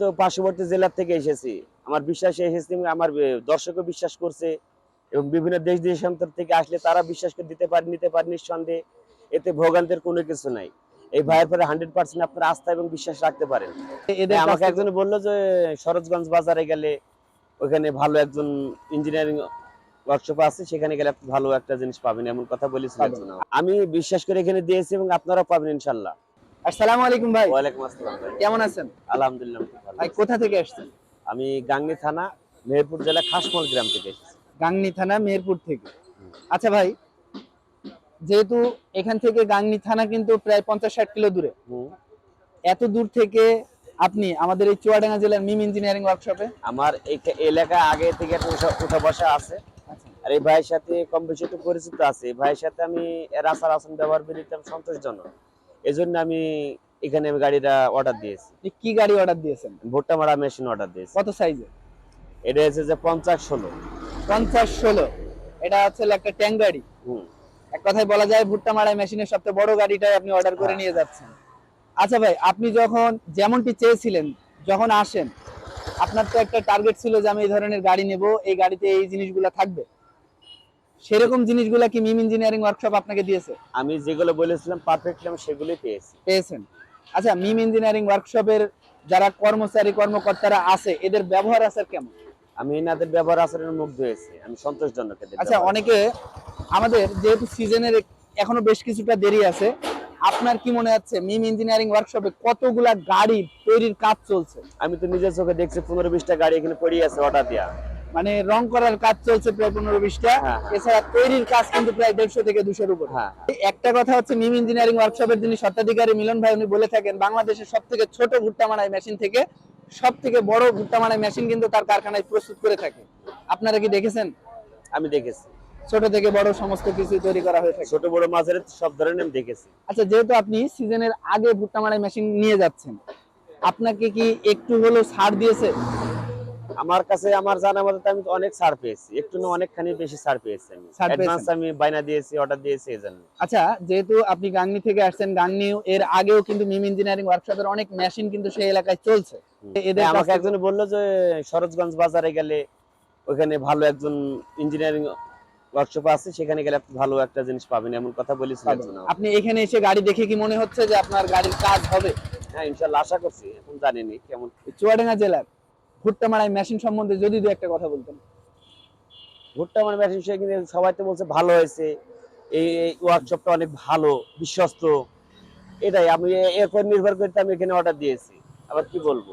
তো পার্শ্ববর্তী জেলার থেকে এসেছি। আমার বিশ্বাসে এসেছি আমার দর্শকও বিশ্বাস করছে এবং বিভিন্ন দেশ দেশান্তর থেকে আসলে তারা বিশ্বাস করে দিতে পারে নিতে পারে নিঃসন্দেহে। এতে ভোগান্তের কোনো কিছু নাই। এই ভাইয়ের পরে হান্ড্রেড পার্সেন্ট আপনার আস্থা এবং বিশ্বাস রাখতে পারেন। এদের আমাকে একজন বলল যে সরোজগঞ্জ বাজারে গেলে ওখানে ভালো একজন ইঞ্জিনিয়ারিং ওয়ার্কশপ আছে সেখানে গেলে আপনি ভালো একটা জিনিস পাবেন এমন কথা বলেছিল পাবেন। একজন আমাকে। আমি বিশ্বাস করে এখানে দিয়েছি এবং আপনারাও পাবেন ইনশাল্লাহ। আসসালামু আলাইকুম ভাই। ওয়ালাইকুম আসসালাম ভাই। কেমন আছেন? আলহামদুলিল্লাহ ভাই কোথা থেকে আসছেন? আমি গাংনী থানা মেহেরপুর জেলা খাসমল গ্রাম থেকে এসেছি। গাংনি থানা মেহেরপুর থেকে। আচ্ছা ভাই যেহেতু এখান থেকে গাংনি থানা কিন্তু প্রায় পঞ্চাশ ষাট কিলো দূরে। এত দূর থেকে আপনি আমাদের এই চুয়াডাঙ্গা জেলার মিম ইঞ্জিনিয়ারিং ওয়ার্কশপে? আমার এই এলাকা আগে থেকে একটা উঠা- বসা আছে। আর এই ভাইয়ের সাথে কম বেশি একটু পরিচিত আছে। এই ভাইয়ের সাথে আমি এর আচার আচরণ ব্যবহার করিতাম সন্তোষজনক। এই জন্য আমি এখানে আমি গাড়িটা অর্ডার দিয়েছি। কি গাড়ি অর্ডার দিয়েছেন? ভুট্টা মারা মেশিন অর্ডার দিয়েছি। কত সাইজে এটা হচ্ছে যে পঞ্চাশ ষোলো। পঞ্চাশ ষোলো। এটা হচ্ছে একটা ট্যাঙ্ক গাড়ি। হুম। এক কথায় বলা যায় ভুট্টা মারা মেশিনের সবচেয়ে বড় গাড়িটাই আপনি অর্ডার করে হ্যাঁ। নিয়ে যাচ্ছেন। আচ্ছা ভাই আপনি যখন যেমনটি চেয়েছিলেন যখন আসেন আপনার তো একটা টার্গেট ছিল যে আমি এই ধরনের গাড়ি নেব এই গাড়িতে এই জিনিসগুলো থাকবে। সেরকম জিনিসগুলো কি মিম ইঞ্জিনিয়ারিং ওয়ার্কশপ আপনাকে দিয়েছে? আমি যেগুলো বলেছিলাম পারফেক্টলি আমি সেগুলোই পেয়েছি। পেয়েছেন। আচ্ছা মিম ইঞ্জিনিয়ারিং ওয়ার্কশপের যারা কর্মচারী কর্মকর্তারা আছে এদের ব্যবহার আচার কেমন? আমি এনাদের ব্যবহার আচরণের মুগ্ধ হয়েছি। আমি সন্তোষজনক আচ্ছা অনেকে আমাদের যেহেতু সিজনের এখনও বেশ কিছুটা দেরি আছে আপনার কি মনে হচ্ছে মিম ইঞ্জিনিয়ারিং ওয়ার্কশপে কতগুলা গাড়ি তৈরির কাজ চলছে? আমি তো নিজের চোখে দেখছি পনেরো বিশটা গাড়ি এখানে পড়ে আছে অর্ডার দেওয়া মানে রং করার কাজ চলছে প্রায় পনেরো বিশটা। হ্যাঁ, হ্যাঁ। এছাড়া তৈরির কাজ কিন্তু প্রায় দেড়শো থেকে দুশোর উপর। হ্যাঁ একটা কথা হচ্ছে মিম ইঞ্জিনিয়ারিং ওয়ার্কশপের যিনি স্বত্বাধিকারী মিলন ভাই উনি বলে থাকেন বাংলাদেশের সব থেকে ছোট ভুট্টা মারাই মেশিন থেকে সব থেকে বড় ভুট্টা মারাই মেশিন কিন্তু তার কারখানায় প্রস্তুত করে থাকে। আপনারা কি দেখেছেন? আমি দেখেছি। ছোট থেকে বড় সমস্ত কিছু তৈরি করা হয়ে থাকে। ছোট বড় মাঝের সব ধরনের আমি দেখেছি। আচ্ছা যেহেতু আপনি সিজনের আগে ভুট্টা মারাই মেশিন নিয়ে যাচ্ছেন আপনাকে কি একটু হলেও ছাড় দিয়েছে? আমার কাছে আমার জানা মতে আমি অনেক ছাড় পেয়েছি। একটু না অনেকখানি বেশি ছাড় পেয়েছি আমি। অ্যাডভান্স আমি বাইনা দিয়েছি অর্ডার দিয়েছি এই জন্য আচ্ছা যেহেতু আপনি গাংনি থেকে আসছেন গাংনি এর আগেও কিন্তু মিম ইঞ্জিনিয়ারিং ওয়ার্কশপের অনেক মেশিন কিন্তু সেই এলাকায় চলছে। এদের হ্যাঁ, আমাকে একজন বলল যে সরোজগঞ্জ বাজারে গেলে ওখানে ভালো একজন ইঞ্জিনিয়ারিং ওয়ার্কশপ আছে সেখানে গেলে আপনি ভালো একটা জিনিস পাবেন এমন কথা বলেছিল একজন আপনি এখানে এসে গাড়ি দেখে কি মনে হচ্ছে যে আপনার গাড়ির কাজ হবে? হ্যাঁ ইনশাল্লাহ আশা করছি এখন জানিনি কেমন। চুয়াডাঙ্গা জেলার? ভুট্টা মারাই মেশিন সম্বন্ধে যদি দু একটা কথা বলতেন। ভুট্টা মানে মেশিন সে কিন্তু সবাই তো বলছে ভালো হয়েছে। এই ওয়ার্কশপটা অনেক ভালো, বিশ্বস্ত। এটাই, আমি এরপর নির্ভর করতে আমি এখানে অর্ডার দিয়েছি। আবার কি বলব?